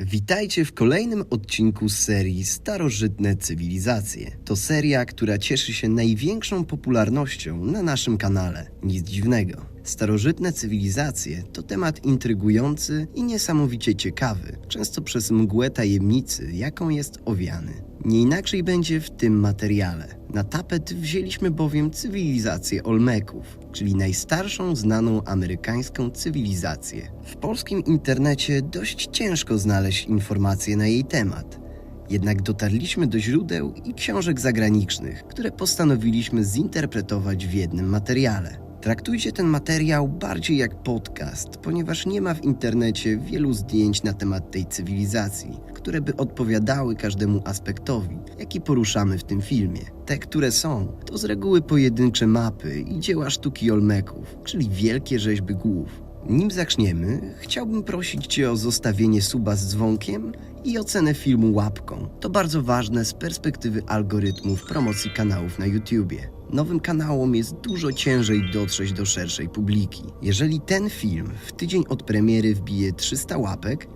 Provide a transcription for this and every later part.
Witajcie w kolejnym odcinku serii Starożytne Cywilizacje. To seria, która cieszy się największą popularnością na naszym kanale. Nic dziwnego. Starożytne cywilizacje to temat intrygujący i niesamowicie ciekawy, często przez mgłę tajemnicy, jaką jest owiany. Nie inaczej będzie w tym materiale. Na tapet wzięliśmy bowiem cywilizację Olmeków, czyli najstarszą znaną amerykańską cywilizację. W polskim internecie dość ciężko znaleźć informacje na jej temat. Jednak dotarliśmy do źródeł i książek zagranicznych, które postanowiliśmy zinterpretować w jednym materiale. Traktujcie ten materiał bardziej jak podcast, ponieważ nie ma w internecie wielu zdjęć na temat tej cywilizacji, które by odpowiadały każdemu aspektowi, jaki poruszamy w tym filmie. Te, które są, to z reguły pojedyncze mapy i dzieła sztuki Olmeków, czyli wielkie rzeźby głów. Nim zaczniemy, chciałbym prosić Cię o zostawienie suba z dzwonkiem i ocenę filmu łapką. To bardzo ważne z perspektywy algorytmów promocji kanałów na YouTubie. Nowym kanałom jest dużo ciężej dotrzeć do szerszej publiki. Jeżeli ten film w tydzień od premiery wbije 300 łapek,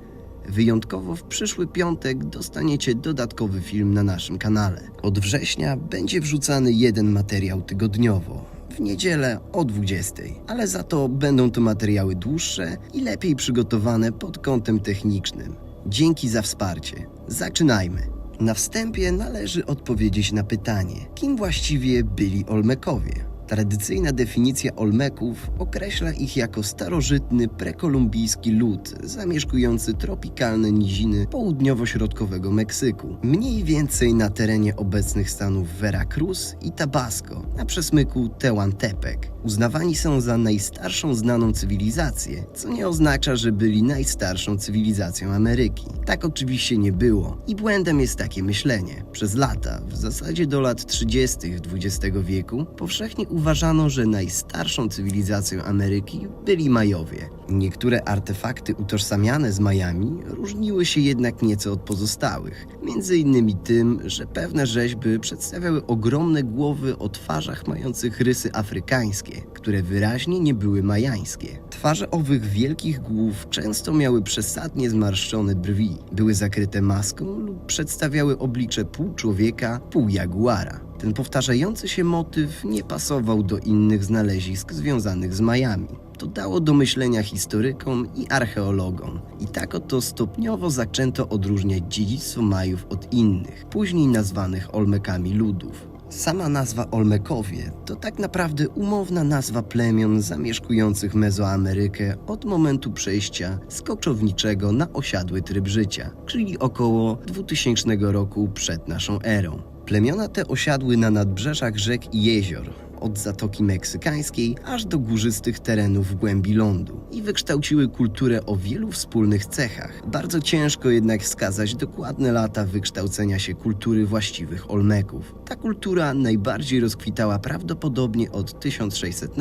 wyjątkowo w przyszły piątek dostaniecie dodatkowy film na naszym kanale. Od września będzie wrzucany jeden materiał tygodniowo w niedzielę o 20, ale za to będą to materiały dłuższe i lepiej przygotowane pod kątem technicznym. Dzięki za wsparcie. Zaczynajmy. Na wstępie należy odpowiedzieć na pytanie, kim właściwie byli Olmekowie. Tradycyjna definicja Olmeków określa ich jako starożytny prekolumbijski lud zamieszkujący tropikalne niziny południowo-środkowego Meksyku, mniej więcej na terenie obecnych stanów Veracruz i Tabasco, na przesmyku Tehuantepec. Uznawani są za najstarszą znaną cywilizację, co nie oznacza, że byli najstarszą cywilizacją Ameryki. Tak oczywiście nie było i błędem jest takie myślenie. Przez lata, w zasadzie do lat 30. XX wieku, powszechnie uważano, że najstarszą cywilizacją Ameryki byli Majowie. Niektóre artefakty utożsamiane z Majami różniły się jednak nieco od pozostałych, między innymi tym, że pewne rzeźby przedstawiały ogromne głowy o twarzach mających rysy afrykańskie, które wyraźnie nie były majańskie. Twarze owych wielkich głów często miały przesadnie zmarszczone brwi, były zakryte maską lub przedstawiały oblicze pół człowieka, pół jaguara. Ten powtarzający się motyw nie pasował do innych znalezisk związanych z Majami. To dało do myślenia historykom i archeologom. I tak oto stopniowo zaczęto odróżniać dziedzictwo Majów od innych, później nazwanych Olmekami ludów. Sama nazwa Olmekowie to tak naprawdę umowna nazwa plemion zamieszkujących Mezoamerykę od momentu przejścia z koczowniczego na osiadły tryb życia, czyli około 2000 roku przed naszą erą. Plemiona te osiadły na nadbrzeżach rzek i jezior, od Zatoki Meksykańskiej aż do górzystych terenów w głębi lądu i wykształciły kulturę o wielu wspólnych cechach. Bardzo ciężko jednak wskazać dokładne lata wykształcenia się kultury właściwych Olmeków. Ta kultura najbardziej rozkwitała prawdopodobnie od 1600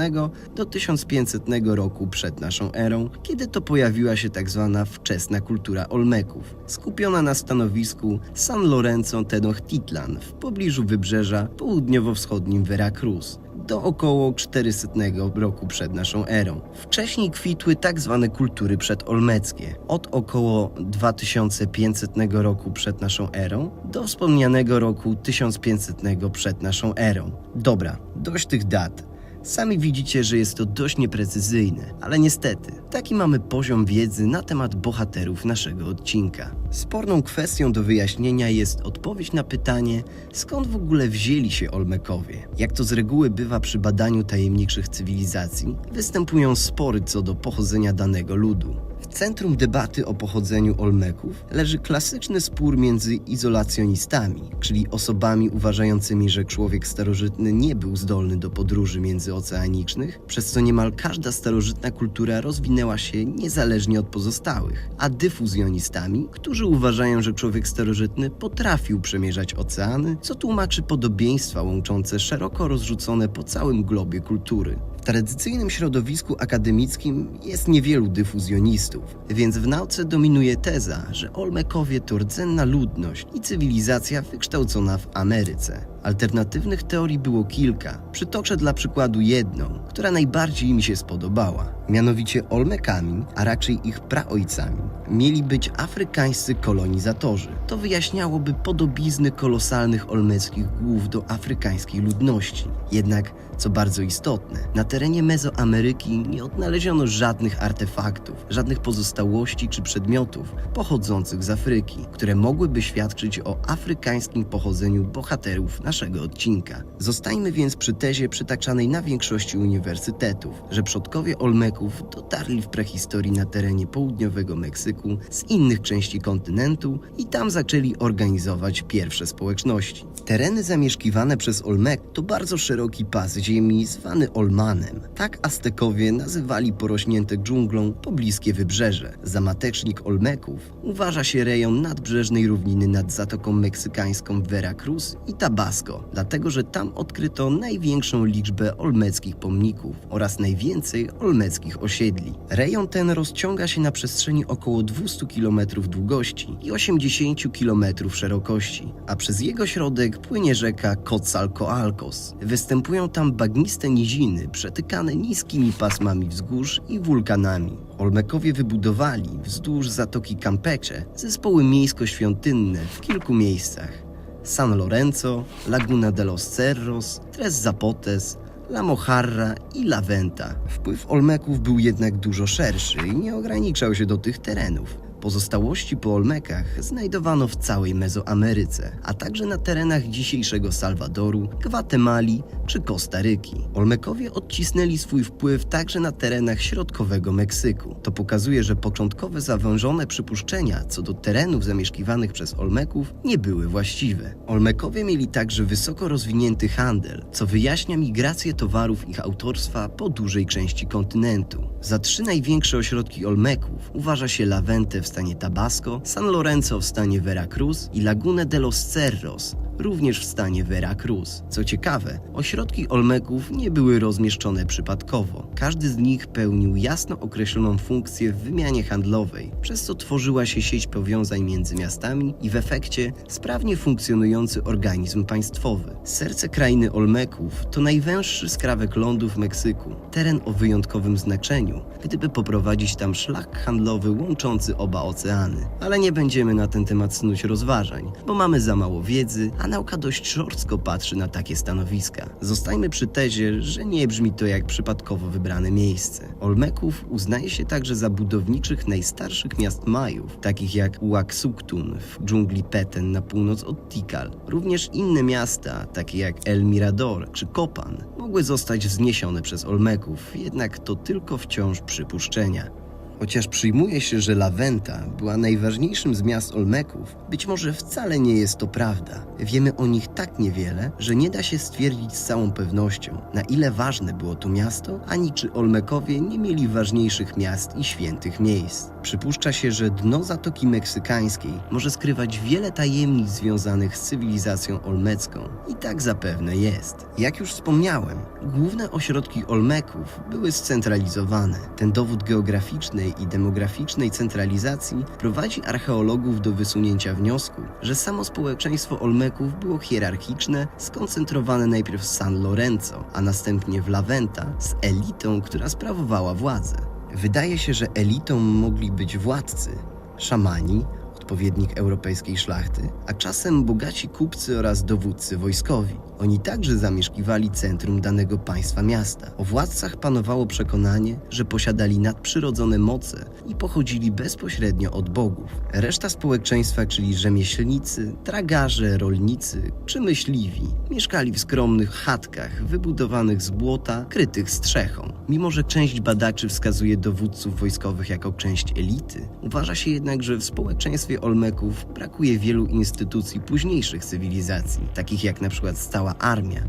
do 1500 roku przed naszą erą, kiedy to pojawiła się tak zwana wczesna kultura Olmeków, skupiona na stanowisku San Lorenzo Tenochtitlan w pobliżu wybrzeża południowo-wschodnim Veracruz do około 400 roku przed naszą erą. Wcześniej kwitły tak zwane kultury przedolmeckie, od około 2500 roku przed naszą erą do wspomnianego roku 1500 przed naszą erą. Dobra, dość tych dat. Sami widzicie, że jest to dość nieprecyzyjne, ale niestety, taki mamy poziom wiedzy na temat bohaterów naszego odcinka. Sporną kwestią do wyjaśnienia jest odpowiedź na pytanie, skąd w ogóle wzięli się Olmekowie. Jak to z reguły bywa przy badaniu tajemniczych cywilizacji, występują spory co do pochodzenia danego ludu. Centrum debaty o pochodzeniu Olmeków leży klasyczny spór między izolacjonistami, czyli osobami uważającymi, że człowiek starożytny nie był zdolny do podróży międzyoceanicznych, przez co niemal każda starożytna kultura rozwinęła się niezależnie od pozostałych, a dyfuzjonistami, którzy uważają, że człowiek starożytny potrafił przemierzać oceany, co tłumaczy podobieństwa łączące szeroko rozrzucone po całym globie kultury. W tradycyjnym środowisku akademickim jest niewielu dyfuzjonistów, więc w nauce dominuje teza, że Olmekowie to rdzenna ludność i cywilizacja wykształcona w Ameryce. Alternatywnych teorii było kilka. Przytoczę dla przykładu jedną, która najbardziej mi się spodobała. Mianowicie Olmekami, a raczej ich praojcami, mieli być afrykańscy kolonizatorzy. To wyjaśniałoby podobizny kolosalnych olmeckich głów do afrykańskiej ludności. Jednak, co bardzo istotne, na terenie Mezoameryki nie odnaleziono żadnych artefaktów, żadnych pozostałości czy przedmiotów pochodzących z Afryki, które mogłyby świadczyć o afrykańskim pochodzeniu bohaterów naszego odcinka. Zostańmy więc przy tezie przytaczanej na większości uniwersytetów, że przodkowie Olmeków dotarli w prehistorii na terenie południowego Meksyku z innych części kontynentu i tam zaczęli organizować pierwsze społeczności. Tereny zamieszkiwane przez Olmek to bardzo szeroki pas ziemi zwany Olmanem. Tak Aztekowie nazywali porośnięte dżunglą pobliskie wybrzeże. Za matecznik Olmeków uważa się rejon nadbrzeżnej równiny nad Zatoką Meksykańską Veracruz i Tabasco, dlatego że tam odkryto największą liczbę olmeckich pomników oraz najwięcej olmeckich osiedli. Rejon ten rozciąga się na przestrzeni około 200 km długości i 80 km szerokości, a przez jego środek płynie rzeka Cotzalcoalcos. Występują tam bagniste niziny przetykane niskimi pasmami wzgórz i wulkanami. Olmekowie wybudowali wzdłuż Zatoki Campeche zespoły miejsko-świątynne w kilku miejscach. San Lorenzo, Laguna de los Cerros, Tres Zapotes, La Mojarra i La Venta. Wpływ Olmeków był jednak dużo szerszy i nie ograniczał się do tych terenów. Pozostałości po Olmekach znajdowano w całej Mezoameryce, a także na terenach dzisiejszego Salwadoru, Gwatemali czy Kostaryki. Olmekowie odcisnęli swój wpływ także na terenach środkowego Meksyku. To pokazuje, że początkowe zawężone przypuszczenia co do terenów zamieszkiwanych przez Olmeków nie były właściwe. Olmekowie mieli także wysoko rozwinięty handel, co wyjaśnia migrację towarów ich autorstwa po dużej części kontynentu. Za trzy największe ośrodki Olmeków uważa się Lawentę w stanie Tabasco, San Lorenzo w stanie Veracruz i Lagunę de los Cerros, również w stanie Veracruz. Co ciekawe, ośrodki Olmeków nie były rozmieszczone przypadkowo. Każdy z nich pełnił jasno określoną funkcję w wymianie handlowej, przez co tworzyła się sieć powiązań między miastami i w efekcie sprawnie funkcjonujący organizm państwowy. Serce krainy Olmeków to najwęższy skrawek lądu w Meksyku, teren o wyjątkowym znaczeniu, gdyby poprowadzić tam szlak handlowy łączący oba oceany. Ale nie będziemy na ten temat snuć rozważań, bo mamy za mało wiedzy, a nauka dość szorstko patrzy na takie stanowiska. Zostańmy przy tezie, że nie brzmi to jak przypadkowo wybrane miejsce. Olmeków uznaje się także za budowniczych najstarszych miast Majów, takich jak Huaxuctun w dżungli Petén na północ od Tikal. Również inne miasta, takie jak El Mirador czy Copan, mogły zostać wzniesione przez Olmeków, jednak to tylko wciąż przypuszczenia. Chociaż przyjmuje się, że Lawenta była najważniejszym z miast Olmeków, być może wcale nie jest to prawda. Wiemy o nich tak niewiele, że nie da się stwierdzić z całą pewnością, na ile ważne było to miasto, ani czy Olmekowie nie mieli ważniejszych miast i świętych miejsc. Przypuszcza się, że dno Zatoki Meksykańskiej może skrywać wiele tajemnic związanych z cywilizacją olmecką. I tak zapewne jest. Jak już wspomniałem, główne ośrodki Olmeków były scentralizowane. Ten dowód geograficznej i demograficznej centralizacji prowadzi archeologów do wysunięcia wniosku, że samo społeczeństwo Olmeków było hierarchiczne, skoncentrowane najpierw w San Lorenzo, a następnie w Laventa z elitą, która sprawowała władzę. Wydaje się, że elitą mogli być władcy, szamani, odpowiednik europejskiej szlachty, a czasem bogaci kupcy oraz dowódcy wojskowi. Oni także zamieszkiwali centrum danego państwa miasta. O władcach panowało przekonanie, że posiadali nadprzyrodzone moce i pochodzili bezpośrednio od bogów. Reszta społeczeństwa, czyli rzemieślnicy, tragarze, rolnicy czy myśliwi, mieszkali w skromnych chatkach wybudowanych z błota, krytych strzechą. Mimo, że część badaczy wskazuje dowódców wojskowych jako część elity, uważa się jednak, że w społeczeństwie Olmeków brakuje wielu instytucji późniejszych cywilizacji, takich jak na przykład armia,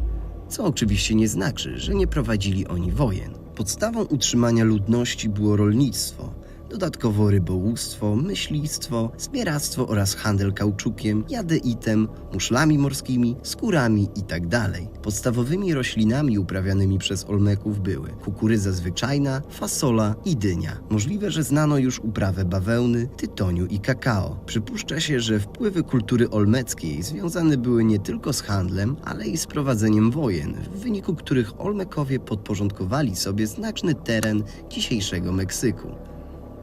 co oczywiście nie znaczy, że nie prowadzili oni wojen. Podstawą utrzymania ludności było rolnictwo, dodatkowo rybołówstwo, myślistwo, zbieractwo oraz handel kauczukiem, jadeitem, muszlami morskimi, skórami itd. Podstawowymi roślinami uprawianymi przez Olmeków były kukurydza zwyczajna, fasola i dynia. Możliwe, że znano już uprawę bawełny, tytoniu i kakao. Przypuszcza się, że wpływy kultury olmeckiej związane były nie tylko z handlem, ale i z prowadzeniem wojen, w wyniku których Olmekowie podporządkowali sobie znaczny teren dzisiejszego Meksyku.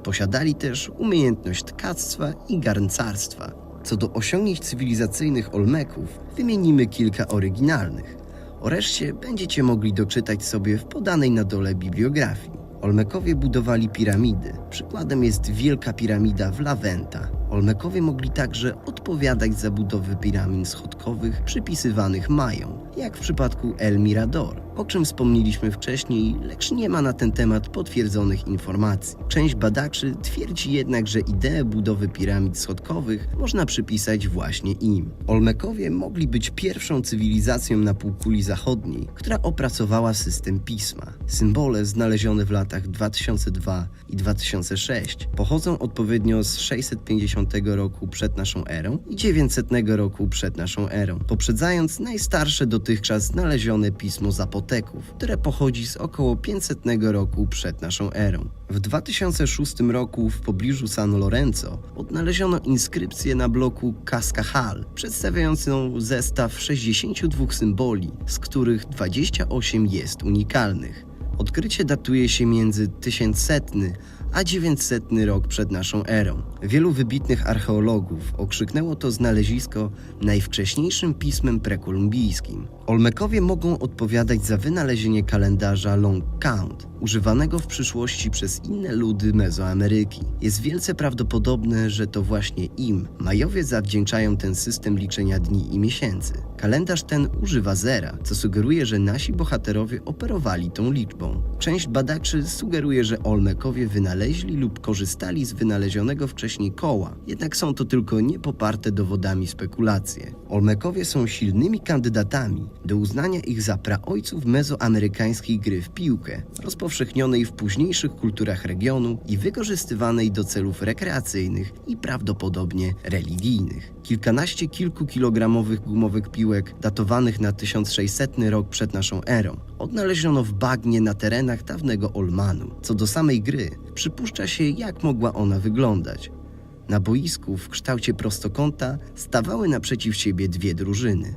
Posiadali też umiejętność tkactwa i garncarstwa. Co do osiągnięć cywilizacyjnych Olmeków, wymienimy kilka oryginalnych. O reszcie będziecie mogli doczytać sobie w podanej na dole bibliografii. Olmekowie budowali piramidy. Przykładem jest Wielka Piramida w La Venta. Olmekowie mogli także odpowiadać za budowę piramid schodkowych przypisywanych Majom, jak w przypadku El Mirador, o czym wspomnieliśmy wcześniej, lecz nie ma na ten temat potwierdzonych informacji. Część badaczy twierdzi jednak, że ideę budowy piramid schodkowych można przypisać właśnie im. Olmekowie mogli być pierwszą cywilizacją na półkuli zachodniej, która opracowała system pisma. Symbole znalezione w latach 2002 i 2006 pochodzą odpowiednio z 650 roku przed naszą erą i 900 roku przed naszą erą, poprzedzając najstarsze dotychczas znalezione pismo Zapoteków, które pochodzi z około 500 roku przed naszą erą. W 2006 roku w pobliżu San Lorenzo odnaleziono inskrypcję na bloku Cascajal, przedstawiającą zestaw 62 symboli, z których 28 jest unikalnych. Odkrycie datuje się między 1100 a 900 rok przed naszą erą. Wielu wybitnych archeologów okrzyknęło to znalezisko najwcześniejszym pismem prekolumbijskim. Olmekowie mogą odpowiadać za wynalezienie kalendarza Long Count, używanego w przyszłości przez inne ludy Mezoameryki. Jest wielce prawdopodobne, że to właśnie im Majowie zawdzięczają ten system liczenia dni i miesięcy. Kalendarz ten używa zera, co sugeruje, że nasi bohaterowie operowali tą liczbą. Część badaczy sugeruje, że Olmekowie wynaleźli lub korzystali z wynalezionego wcześniej koła, jednak są to tylko niepoparte dowodami spekulacje. Olmekowie są silnymi kandydatami do uznania ich za praojców mezoamerykańskiej gry w piłkę, rozpowszechnionej w późniejszych kulturach regionu i wykorzystywanej do celów rekreacyjnych i prawdopodobnie religijnych. Kilkanaście kilkukilogramowych gumowych piłek datowanych na 1600 rok przed naszą erą odnaleziono w bagnie na terenach dawnego Olmanu. Co do samej gry, przypuszcza się jak mogła ona wyglądać. Na boisku w kształcie prostokąta stawały naprzeciw siebie dwie drużyny.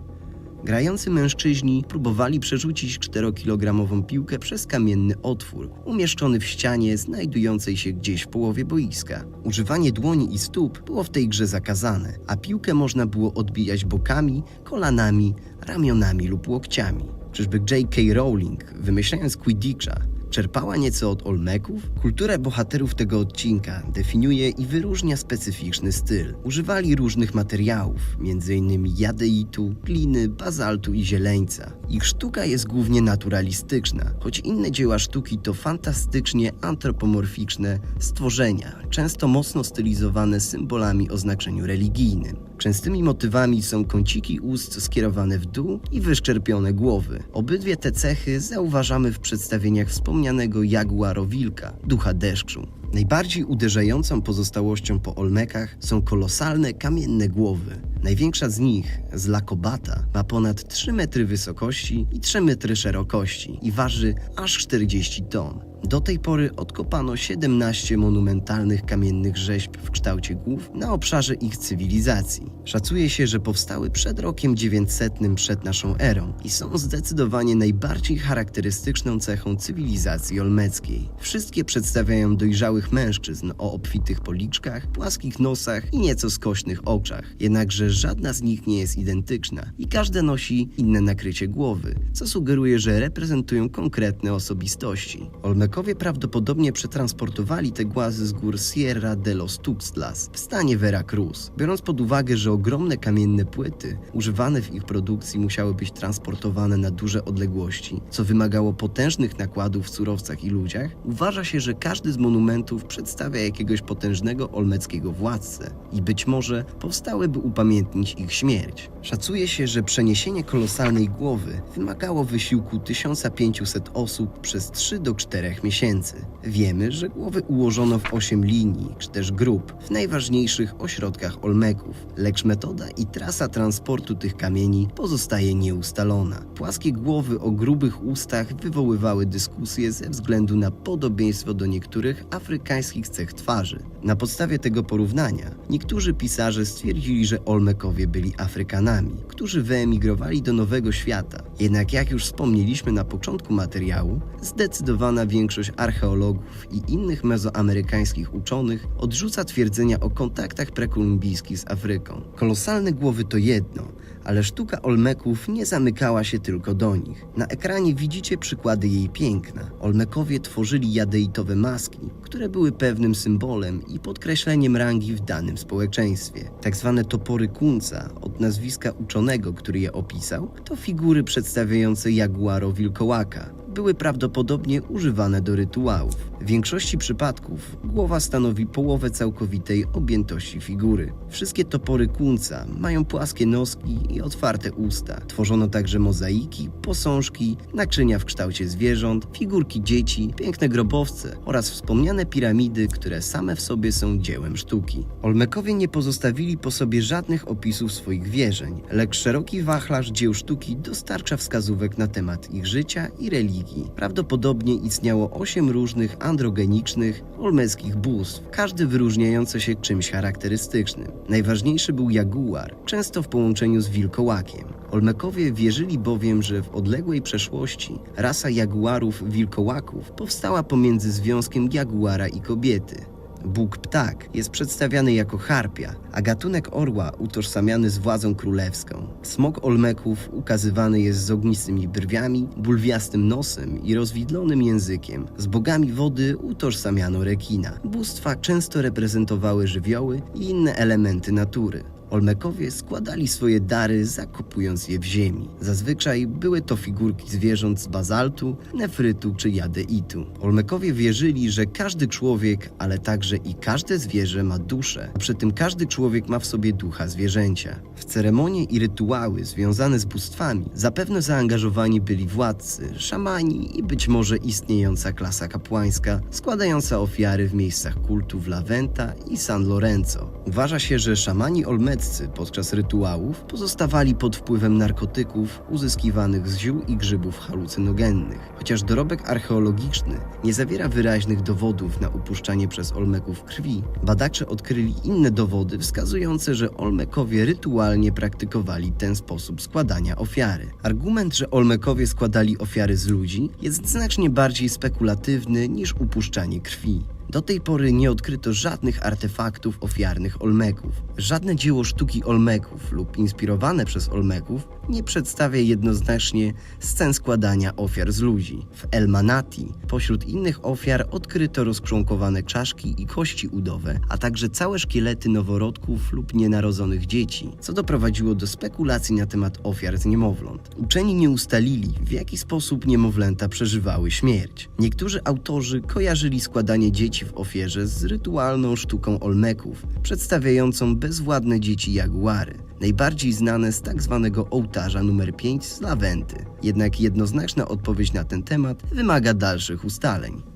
Grający mężczyźni próbowali przerzucić 4-kilogramową piłkę przez kamienny otwór, umieszczony w ścianie znajdującej się gdzieś w połowie boiska. Używanie dłoni i stóp było w tej grze zakazane, a piłkę można było odbijać bokami, kolanami, ramionami lub łokciami. Czyżby J.K. Rowling, wymyślając Quidditcha, czerpała nieco od Olmeków? Kulturę bohaterów tego odcinka definiuje i wyróżnia specyficzny styl. Używali różnych materiałów, m.in. jadeitu, gliny, bazaltu i zieleńca. Ich sztuka jest głównie naturalistyczna, choć inne dzieła sztuki to fantastycznie antropomorficzne stworzenia, często mocno stylizowane symbolami o znaczeniu religijnym. Częstymi motywami są kąciki ust skierowane w dół i wyszczerpione głowy. Obydwie te cechy zauważamy w przedstawieniach wspomnianego jaguarowilka, ducha deszczu. Najbardziej uderzającą pozostałością po Olmekach są kolosalne kamienne głowy. Największa z nich, z Lakobata, ma ponad 3 metry wysokości i 3 metry szerokości i waży aż 40 ton. Do tej pory odkopano 17 monumentalnych kamiennych rzeźb w kształcie głów na obszarze ich cywilizacji. Szacuje się, że powstały przed rokiem 900 przed naszą erą i są zdecydowanie najbardziej charakterystyczną cechą cywilizacji olmeckiej. Wszystkie przedstawiają dojrzałych mężczyzn o obfitych policzkach, płaskich nosach i nieco skośnych oczach. Jednakże żadna z nich nie jest identyczna i każde nosi inne nakrycie głowy, co sugeruje, że reprezentują konkretne osobistości. Olmekowie prawdopodobnie przetransportowali te głazy z gór Sierra de los Tuxtlas w stanie Veracruz. Biorąc pod uwagę, że ogromne kamienne płyty używane w ich produkcji musiały być transportowane na duże odległości, co wymagało potężnych nakładów w surowcach i ludziach, uważa się, że każdy z monumentów przedstawia jakiegoś potężnego olmeckiego władcę i być może powstały, by upamiętnić ich śmierć. Szacuje się, że przeniesienie kolosalnej głowy wymagało wysiłku 1500 osób przez 3 do 4 miesięcy. Wiemy, że głowy ułożono w 8 linii, czy też grup, w najważniejszych ośrodkach Olmeków, lecz metoda i trasa transportu tych kamieni pozostaje nieustalona. Płaskie głowy o grubych ustach wywoływały dyskusje ze względu na podobieństwo do niektórych afrykańskich cech twarzy. Na podstawie tego porównania niektórzy pisarze stwierdzili, że Olmekowie byli Afrykanami, którzy wyemigrowali do Nowego Świata. Jednak jak już wspomnieliśmy na początku materiału, zdecydowana większość archeologów i innych mezoamerykańskich uczonych odrzuca twierdzenia o kontaktach prekolumbijskich z Afryką. Kolosalne głowy to jedno, ale sztuka Olmeków nie zamykała się tylko do nich. Na ekranie widzicie przykłady jej piękna. Olmekowie tworzyli jadeitowe maski, które były pewnym symbolem i podkreśleniem rangi w danym społeczeństwie. Tak zwane topory kunca, od nazwiska uczonego, który je opisał, to figury przedstawiające jaguaro wilkołaka, były prawdopodobnie używane do rytuałów. W większości przypadków głowa stanowi połowę całkowitej objętości figury. Wszystkie topory kunca mają płaskie noski i otwarte usta. Tworzono także mozaiki, posążki, naczynia w kształcie zwierząt, figurki dzieci, piękne grobowce oraz wspomniane piramidy, które same w sobie są dziełem sztuki. Olmekowie nie pozostawili po sobie żadnych opisów swoich wierzeń, lecz szeroki wachlarz dzieł sztuki dostarcza wskazówek na temat ich życia i religii. Prawdopodobnie istniało osiem różnych androgenicznych, olmeckich bóstw, każdy wyróżniający się czymś charakterystycznym. Najważniejszy był jaguar, często w połączeniu z wilkołakiem. Olmekowie wierzyli bowiem, że w odległej przeszłości rasa jaguarów wilkołaków powstała pomiędzy związkiem jaguara i kobiety. Bóg ptak jest przedstawiany jako harpia, a gatunek orła utożsamiany z władzą królewską. Smok Olmeków ukazywany jest z ognistymi brwiami, bulwiastym nosem i rozwidlonym językiem. Z bogami wody utożsamiano rekina. Bóstwa często reprezentowały żywioły i inne elementy natury. Olmekowie składali swoje dary, zakopując je w ziemi. Zazwyczaj były to figurki zwierząt z bazaltu, nefrytu czy jadeitu. Olmekowie wierzyli, że każdy człowiek, ale także i każde zwierzę ma duszę, przy tym każdy człowiek ma w sobie ducha zwierzęcia. W ceremonie i rytuały związane z bóstwami zapewne zaangażowani byli władcy, szamani i być może istniejąca klasa kapłańska, składająca ofiary w miejscach kultu w Laventa i San Lorenzo. Uważa się, że szamani olmeccy podczas rytuałów pozostawali pod wpływem narkotyków uzyskiwanych z ziół i grzybów halucynogennych. Chociaż dorobek archeologiczny nie zawiera wyraźnych dowodów na upuszczanie przez Olmeków krwi, badacze odkryli inne dowody wskazujące, że Olmekowie rytualnie praktykowali ten sposób składania ofiary. Argument, że Olmekowie składali ofiary z ludzi jest znacznie bardziej spekulatywny niż upuszczanie krwi. Do tej pory nie odkryto żadnych artefaktów ofiarnych Olmeków. Żadne dzieło sztuki Olmeków lub inspirowane przez Olmeków nie przedstawia jednoznacznie scen składania ofiar z ludzi. W El Manati pośród innych ofiar odkryto rozkrząkowane czaszki i kości udowe, a także całe szkielety noworodków lub nienarodzonych dzieci, co doprowadziło do spekulacji na temat ofiar z niemowląt. Uczeni nie ustalili, w jaki sposób niemowlęta przeżywały śmierć. Niektórzy autorzy kojarzyli składanie dzieci w ofierze z rytualną sztuką Olmeków, przedstawiającą bezwładne dzieci jaguary, najbardziej znane z tak zwanego ołtarza numer 5 z Lawenty. Jednak jednoznaczna odpowiedź na ten temat wymaga dalszych ustaleń.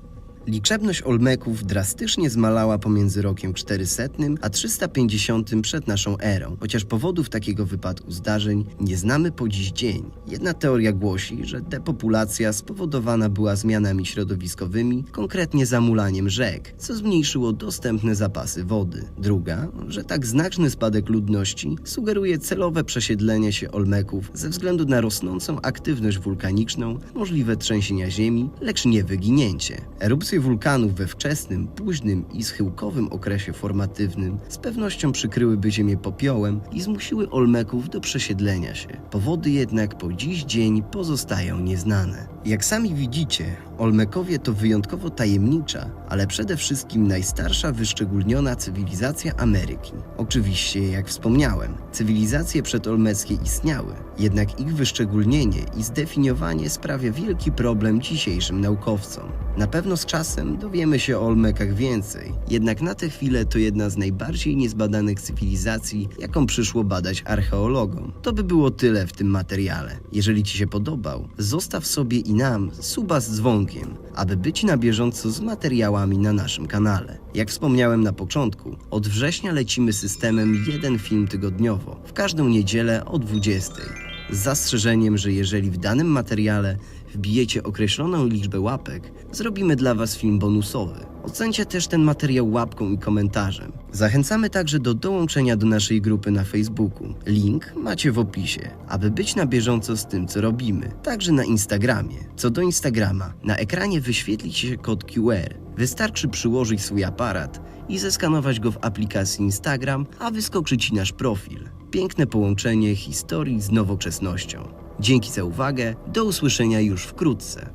Liczebność Olmeków drastycznie zmalała pomiędzy rokiem 400 a 350 przed naszą erą, chociaż powodów takiego wypadku zdarzeń nie znamy po dziś dzień. Jedna teoria głosi, że depopulacja spowodowana była zmianami środowiskowymi, konkretnie zamulaniem rzek, co zmniejszyło dostępne zapasy wody. Druga, że tak znaczny spadek ludności sugeruje celowe przesiedlenie się Olmeków ze względu na rosnącą aktywność wulkaniczną, możliwe trzęsienia ziemi, lecz nie wyginięcie. Erupcje wulkanów we wczesnym, późnym i schyłkowym okresie formatywnym z pewnością przykryłyby ziemię popiołem i zmusiły Olmeków do przesiedlenia się. Powody jednak po dziś dzień pozostają nieznane. Jak sami widzicie, Olmekowie to wyjątkowo tajemnicza, ale przede wszystkim najstarsza wyszczególniona cywilizacja Ameryki. Oczywiście, jak wspomniałem, cywilizacje przedolmeckie istniały, jednak ich wyszczególnienie i zdefiniowanie sprawia wielki problem dzisiejszym naukowcom. Na pewno z czasem czasem dowiemy się o Olmekach więcej. Jednak na tę chwilę to jedna z najbardziej niezbadanych cywilizacji, jaką przyszło badać archeologom. To by było tyle w tym materiale. Jeżeli Ci się podobał, zostaw sobie i nam suba z dzwonkiem, aby być na bieżąco z materiałami na naszym kanale. Jak wspomniałem na początku, od września lecimy systemem jeden film tygodniowo, w każdą niedzielę o 20. Z zastrzeżeniem, że jeżeli w danym materiale wbijecie określoną liczbę łapek, zrobimy dla Was film bonusowy. Ocencie też ten materiał łapką i komentarzem. Zachęcamy także do dołączenia do naszej grupy na Facebooku. Link macie w opisie, aby być na bieżąco z tym, co robimy. Także na Instagramie. Co do Instagrama, na ekranie wyświetli się kod QR. Wystarczy przyłożyć swój aparat i zeskanować go w aplikacji Instagram, a wyskoczy Ci nasz profil. Piękne połączenie historii z nowoczesnością. Dzięki za uwagę, do usłyszenia już wkrótce.